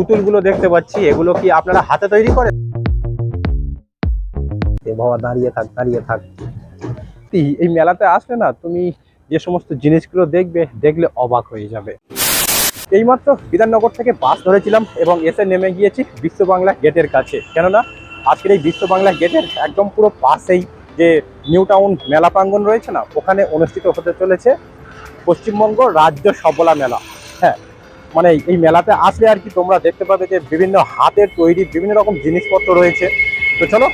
পুতুলগুলো দেখতে পাচ্ছি এগুলো কি আপনারা হাতে তৈরি করেন? বাবা দাঁড়িয়ে থাক দাঁড়িয়ে থাক। এই- মেলাতে আসলে না তুমি যে সমস্ত জিনিসগুলো দেখবে দেখলে অবাক হয়ে যাবে। এইমাত্র বিধাননগর থেকে বাস ধরেছিলাম এবং এসে নেমে গিয়েছি বিশ্ব বাংলা গেটের কাছে। কেননা আজকের এই বিশ্ব বাংলা গেটের একদম পুরো পাশেই যে নিউ টাউন মেলা প্রাঙ্গণ রয়েছে না ওখানে অনুষ্ঠিত হতে চলেছে পশ্চিমবঙ্গ রাজ্য সবলা মেলা। হ্যাঁ মানে এই মেলাতে আসলে আর কি তোমরা দেখতে পাবে যে বিভিন্ন হাতের তৈরি বিভিন্ন রকম জিনিসপত্র রয়েছে। তো চলো,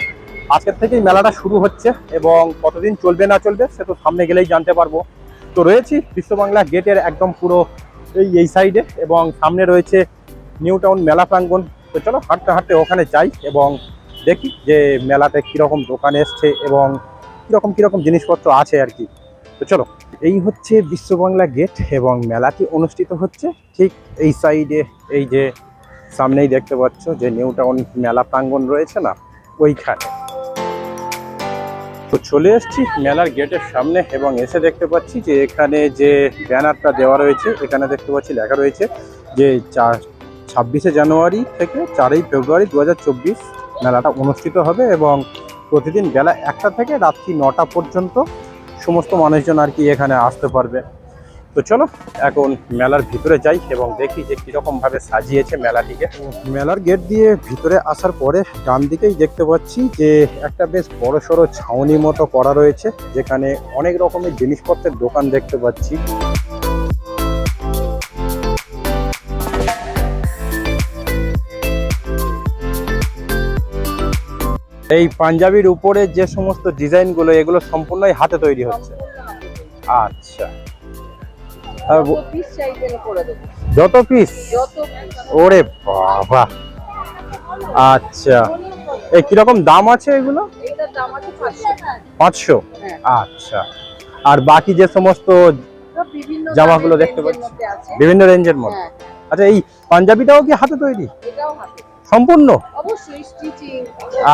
আজকের থেকেই মেলাটা শুরু হচ্ছে এবং কতদিন চলবে না চলবে সে তো সামনে গেলেই জানতে পারব। তো রয়েছি বিশ্ব বাংলা গেটের একদম পুরো এই এই সাইডে এবং সামনে রয়েছে নিউ টাউন মেলা প্রাঙ্গন তো চলো, হাঁটতে হাঁটতে ওখানে যাই এবং দেখি যে মেলাতে কীরকম দোকান এসছে এবং কীরকম কীরকম জিনিসপত্র আছে আর কি। তো চলো, এই হচ্ছে বিশ্ব বাংলা গেট এবং মেলাটি অনুষ্ঠিত হচ্ছে ঠিক এই সাইডে, এই যে সামনেই দেখতে পাচ্ছ যে নিউ টাউন মেলা প্রাঙ্গণ রয়েছে না, ওইখানে। তো চলে এসছি মেলার গেটের সামনে এবং এসে দেখতে পাচ্ছি যে এখানে যে ব্যানারটা দেওয়া রয়েছে, এখানে দেখতে পাচ্ছি লেখা রয়েছে যে চার, ছাব্বিশে জানুয়ারি থেকে চারই ফেব্রুয়ারি দু হাজার চব্বিশ মেলাটা অনুষ্ঠিত হবে এবং প্রতিদিন বেলা একটা থেকে রাত্রি নটা পর্যন্ত সমস্ত মানুষজন আর কি এখানে আসতে পারবে। তো চলো, এখন মেলার ভিতরে যাই এবং দেখি যে কীরকম ভাবে সাজিয়েছে মেলাটিকে। মেলার গেট দিয়ে ভিতরে আসার পরে ডান দিকেই দেখতে পাচ্ছি যে একটা বেশ বড় সড়ো ছাউনি মতো করা রয়েছে, যেখানে অনেক রকমের জিনিসপত্রের দোকান দেখতে পাচ্ছি। এই পাঞ্জাবির উপরে যে সমস্ত ডিজাইনগুলো এগুলো সম্পূর্ণই হাতে তৈরি হচ্ছে। আচ্ছা। যত পিস ওরে বাবা। আচ্ছা। এই কীরকম দাম আছে এগুলো? পাঁচশো। আচ্ছা। আর বাকি যে সমস্ত জামাগুলো দেখতে পাচ্ছি। বিভিন্ন রেঞ্জের মধ্যে। হ্যাঁ। আচ্ছা এই পাঞ্জাবিটাও কি হাতে তৈরি? এটাও হাতে সম্পূর্ণ? অবশ্যই স্টিচিং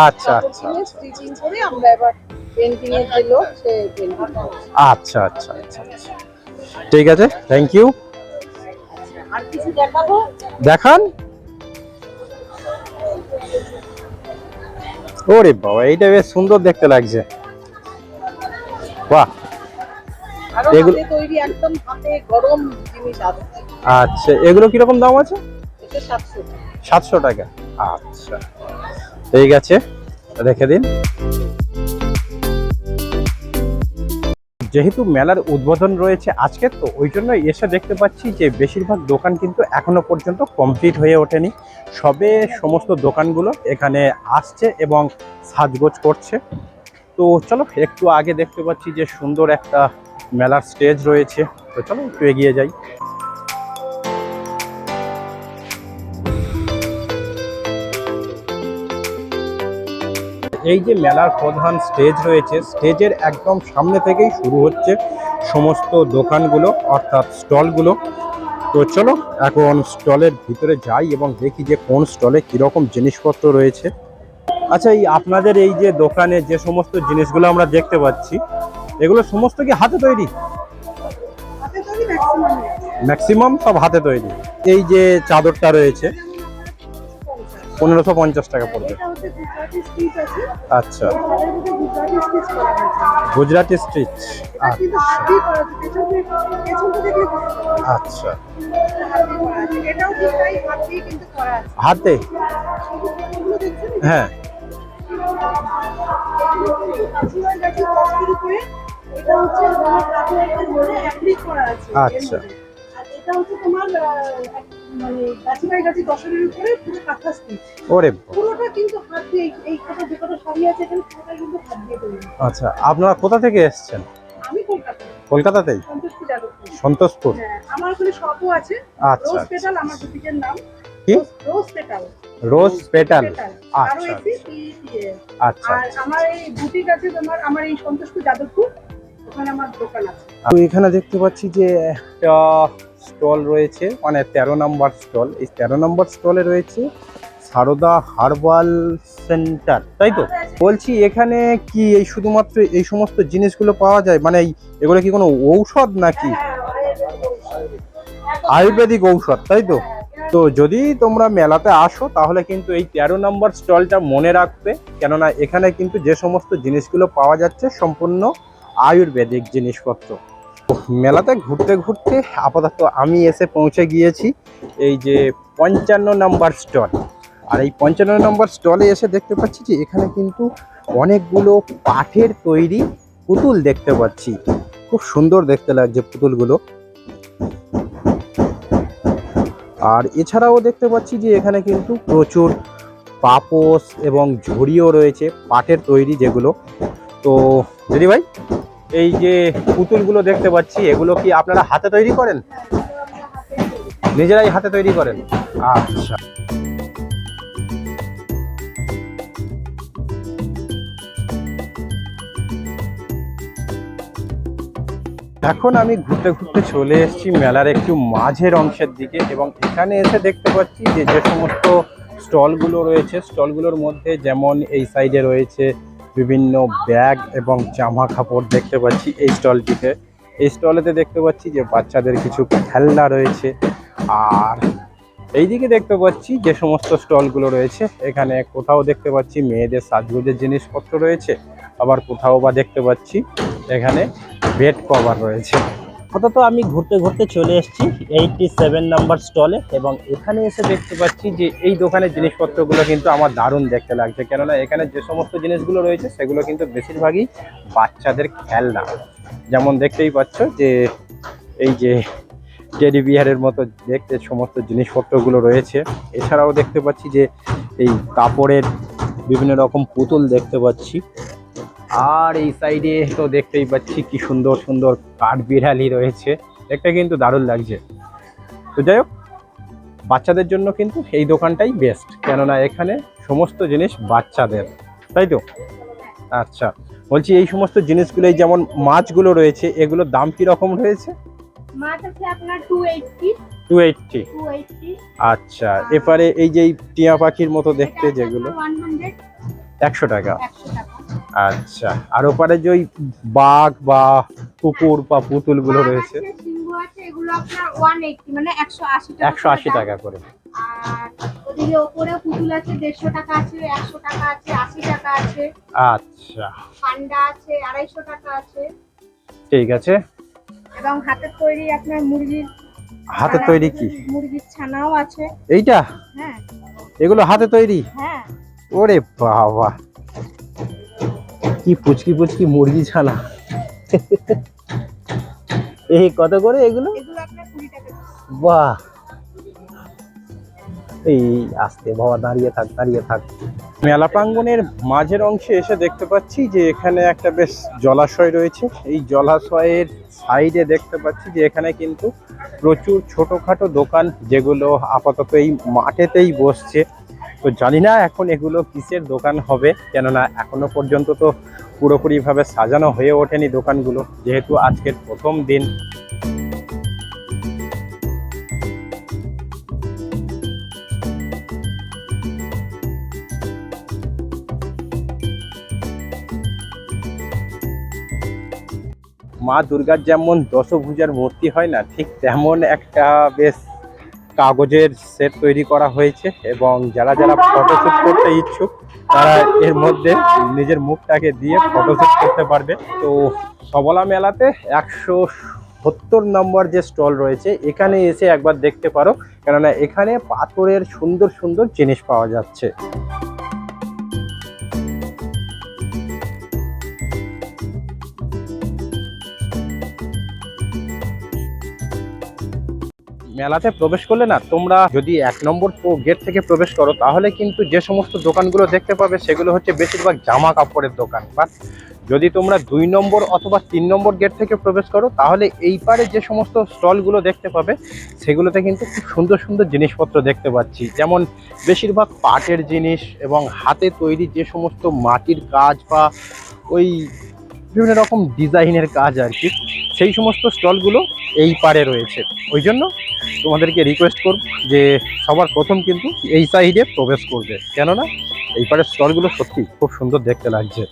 আচ্ছা, আচ্ছা, আচ্ছা। স্টিচিং করে আমরা এবার পেন্টিং এর যে লোক সে পেন্টিং আচ্ছা আচ্ছা আচ্ছা আচ্ছা। ঠিক আছে থ্যাংক ইউ আর কিছু দেখাবো? দেখান। ওরে বাবা এইটা বেশ সুন্দর দেখতে লাগছে। বাহ। এগুলো- তৈরি একদম হাতে গরম জিনিস আছে। আচ্ছা এগুলো কীরকম দাম আছে? এটা সাতশো টাকা। আচ্ছা। ঠিক আছে রেখে দিন। যেহেতু মেলার উদ্বোধন রয়েছে আজকে, তো ওই জন্য এসে দেখতে পাচ্ছি যে বেশিরভাগ দোকান কিন্তু এখনও পর্যন্ত কমপ্লিট হয়ে ওঠেনি। সবে সমস্ত দোকানগুলো এখানে আসছে এবং সাজগোজ করছে। তো চলো, একটু আগে দেখতে পাচ্ছি যে সুন্দর একটা মেলার স্টেজ রয়েছে। তো চলো, একটু এগিয়ে যাই। এই যে মেলার প্রধান স্টেজ রয়েছে স্টেজের একদম সামনে থেকেই শুরু হচ্ছে সমস্ত দোকানগুলো অর্থাৎ স্টলগুলো। তো চলো এখন স্টলের ভিতরে যাই এবং দেখি যে কোন স্টলে কীরকম জিনিসপত্র রয়েছে। আচ্ছা এই আপনাদের এই যে দোকানে যে সমস্ত জিনিসগুলো আমরা দেখতে পাচ্ছি এগুলো সমস্ত কি হাতে তৈরি? ম্যাক্সিমাম সব হাতে তৈরি। এই যে চাদরটা রয়েছে পনেরোশো পঞ্চাশ টাকা পড়বে। আচ্ছা। গুজরাটি স্টিচ। আচ্ছা। হাতে হ্যাঁ। আছে। এর আচ্ছা। এটা হচ্ছে তোমার মানে গাছিবাই গাছি দশের উপরে পুরো কাঁথা স্টিচ ওরে পুরোটা কিন্তু হাত দিয়ে এই- কটা যে কটা শাড়ি আছে এখানে পুরোটা কিন্তু হাত দিয়ে তৈরি। আচ্ছা আপনারা কোথা থেকে এসেছেন? আমি কলকাতা কলকাতাতেই? সন্তোষপুর হ্যাঁ আমার ওখানে শপও আছে। আচ্ছা রোজ পেটাল আমার বুটিকের নাম। কি? রোজ- পেটাল রোজ পেটাল আচ্ছা, এসি পিএল আচ্ছা আর আমার এই বুটিক আছে তোমার আমার এই সন্তুষ্ট যাদবপুর। ওখানে আমার দোকান আছে। তো এখানে দেখতে পাচ্ছি যে একটা স্টল রয়েছে মানে তেরো নম্বর স্টল। এই তেরো নম্বর স্টলে রয়েছে সারদা হার্বাল সেন্টার, তাই তো? বলছি, এখানে কি এই শুধুমাত্র এই সমস্ত জিনিসগুলো পাওয়া যায়? মানে এগুলো কি কোনো ঔষধ নাকি? আয়ুর্বেদিক ঔষধ, তাই তো? তো যদি তোমরা মেলাতে আসো, তাহলে কিন্তু এই তেরো নম্বর স্টলটা মনে রাখবে, কেননা এখানে কিন্তু যে সমস্ত জিনিসগুলো পাওয়া যাচ্ছে সম্পূর্ণ আয়ুর্বেদিক জিনিসপত্র। মেলাতে ঘুরতে ঘুরতে আপাতত আমি এসে পৌঁছে গিয়েছি এই যে পঞ্চান্ন নম্বর স্টল। আর এই পঞ্চান্ন নম্বর স্টলে এসে দেখতে পাচ্ছি যে এখানে কিন্তু অনেকগুলো পাঠের তৈরি পুতুল দেখতে পাচ্ছি। খুব সুন্দর দেখতে লাগছে পুতুলগুলো। আর এছাড়াও দেখতে পাচ্ছি যে এখানে কিন্তু প্রচুর পাপোস এবং ঝুড়িও রয়েছে, পাটের তৈরি যেগুলো। তো দিদি ভাই এই যে পুতুলগুলো দেখতে পাচ্ছি, এগুলো কি আপনারা হাতে তৈরি করেন? নিজেরাই হাতে তৈরি করেন? আচ্ছা। এখন আমি ঘুরতে ঘুরতে চলে এসেছি মেলার একটু মাঝের অংশের দিকে এবং এখানে এসে দেখতে পাচ্ছি যে যে সমস্ত স্টলগুলো রয়েছে, স্টলগুলোর মধ্যে যেমন এই সাইডে রয়েছে বিভিন্ন ব্যাগ এবং জামা কাপড় দেখতে পাচ্ছি এই স্টলটিতে। এই স্টলেতে দেখতে পাচ্ছি যে বাচ্চাদের কিছু খেলনা রয়েছে আর এইদিকে দেখতে পাচ্ছি যে সমস্ত স্টলগুলো রয়েছে। এখানে কোথাও দেখতে পাচ্ছি মেয়েদের সাজগোজের জিনিসপত্র রয়েছে, আবার কোথাও বা দেখতে পাচ্ছি এখানে বেড কভার রয়েছে। আপাতত আমি ঘুরতে ঘুরতে চলে এসেছি এইটটি সেভেন নাম্বার স্টলে এবং এখানে এসে দেখতে পাচ্ছি যে এই দোকানের জিনিসপত্রগুলো কিন্তু আমার দারুণ দেখতে লাগছে। কেননা এখানে যে সমস্ত জিনিসগুলো রয়েছে, সেগুলো কিন্তু বেশিরভাগই বাচ্চাদের খেলনা। যেমন দেখতেই পাচ্ছ যে এই যে টেডি বিহারের মতো দেখতে সমস্ত জিনিসপত্রগুলো রয়েছে। এছাড়াও দেখতে পাচ্ছি যে এই কাপড়ের বিভিন্ন রকম পুতুল দেখতে পাচ্ছি। আর এই সাইডে তো দেখতেই পাচ্ছি কি সুন্দর সুন্দর কাঠ বিড়ালি রয়েছে। দেখতে কিন্তু দারুণ লাগছে। তো যাই হোক বাচ্চাদের জন্য কিন্তু এই দোকানটাই বেস্ট কেননা এখানে সমস্ত জিনিস বাচ্চাদের। তাই তো? আচ্ছা বলছি এই সমস্ত জিনিসগুলোই যেমন মাছগুলো রয়েছে এগুলোর দাম কি রকম রয়েছে? মাছ আছে আপনার two eighty two eighty two eighty আচ্ছা এপারে এই যে টিয়া পাখির মতো দেখতে যেগুলো। একশো টাকা। একশো টাকা। আচ্ছা আর ওপারে যে ওই বাঘ বা কুকুর বা পুতুলগুলো রয়েছে মানে একশো আশি টাকা করে ওদিকে ওপরে পুতুল আছে দেড়শো টাকা আছে একশো টাকা আছে আশি টাকা আছে। আচ্ছা। পান্ডা আছে আড়াইশো টাকা আছে। ঠিক আছে। এবং হাতের তৈরি আপনার মুরগির হাতে তৈরি কি? মুরগির ছানাও আছে। এইটা? হ্যাঁ। এগুলো হাতে তৈরি? হ্যাঁ। ওরে বাবা। কি পুচকি পুচকি মুরগি ছানা? এই কত করে এগুলো। বাহ। এই আস্তে বাবা দাঁড়িয়ে থাক দাঁড়িয়ে থাক। মেলা প্রাঙ্গনের মাঝের অংশে এসে দেখতে পাচ্ছি যে এখানে একটা বেশ জলাশয় রয়েছে। এই জলাশয়ের সাইডে দেখতে পাচ্ছি যে এখানে কিন্তু প্রচুর ছোটোখাটো দোকান যেগুলো আপাতত এই মাঠেতেই বসছে। তো জানি না এখন এগুলো কিসের দোকান হবে, কেননা এখনও পর্যন্ত তো পুরোপুরিভাবে সাজানো হয়ে ওঠেনি দোকানগুলো, যেহেতু আজকের প্রথম দিন। মা দুর্গার যেমন দশভুজার মূর্তি হয় না, ঠিক তেমন একটা বেশ কাগজের সেট তৈরি করা হয়েছে এবং যারা যারা ফটোশ্যুট করতে ইচ্ছুক, তারা এর মধ্যে নিজের মুখটাকে দিয়ে ফটোশ্যুট করতে পারবে। তো সবলা মেলাতে একশো সত্তর নম্বর যে স্টল রয়েছে, এখানে এসে একবার দেখতে পারো। কেননা এখানে পাথরের সুন্দর সুন্দর জিনিস পাওয়া যাচ্ছে। মেলাতে প্রবেশ করলে না, তোমরা যদি এক নম্বর গেট থেকে প্রবেশ করো, তাহলে কিন্তু যে সমস্ত দোকানগুলো দেখতে পাবে, সেগুলো হচ্ছে বেশিরভাগ জামা কাপড়ের দোকান। বা যদি তোমরা দুই নম্বর অথবা তিন নম্বর গেট থেকে প্রবেশ করো, তাহলে এই পারে যে সমস্ত স্টলগুলো দেখতে পাবে, সেগুলোতে কিন্তু খুব সুন্দর সুন্দর জিনিসপত্র দেখতে পাচ্ছি। যেমন বেশিরভাগ পাটের জিনিস এবং হাতে তৈরি যে সমস্ত মাটির কাজ বা ওই বিভিন্ন রকম ডিজাইনের কাজ আর কি, সেই সমস্ত স্টলগুলো এই পারে রয়েছে। ওই জন্য তোমাদেরকে রিকোয়েস্ট করব যে সবার প্রথম কিন্তু এই সাইডে প্রবেশ করবে। কেননা, এই পারের স্টলগুলো সত্যি খুব সুন্দর দেখতে লাগছে।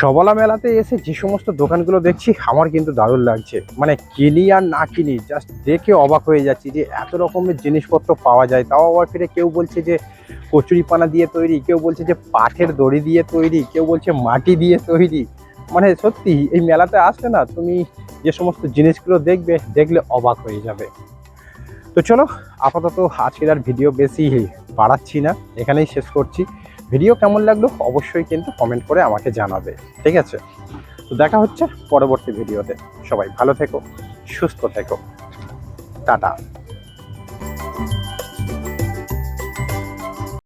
সবলা মেলাতে এসে যে সমস্ত দোকানগুলো দেখছি, আমার কিন্তু দারুণ লাগছে। মানে কিনি আর না কিনি জাস্ট দেখে অবাক হয়ে যাচ্ছি যে এত রকমের জিনিসপত্র পাওয়া যায়। তাও আবার ফিরে কেউ বলছে যে কচুরিপানা দিয়ে তৈরি, কেউ বলছে যে পাঠের দড়ি দিয়ে তৈরি, কেউ বলছে মাটি দিয়ে তৈরি। মানে সত্যি, এই মেলাতে আসলে না, তুমি যে সমস্ত জিনিসগুলো দেখবে, দেখলে অবাক হয়ে যাবে। তো চলো, আপাতত আজকের আর ভিডিও বেশি বাড়াচ্ছি না, এখানেই শেষ করছি। ভিডিও কেমন লাগল অবশ্যই কিন্তু কমেন্ট করে আমাকে জানাবে, ঠিক আছে? তো দেখা হচ্ছে পরবর্তী ভিডিওতে। সবাই ভালো থেকো, সুস্থ থেকো। টাটা।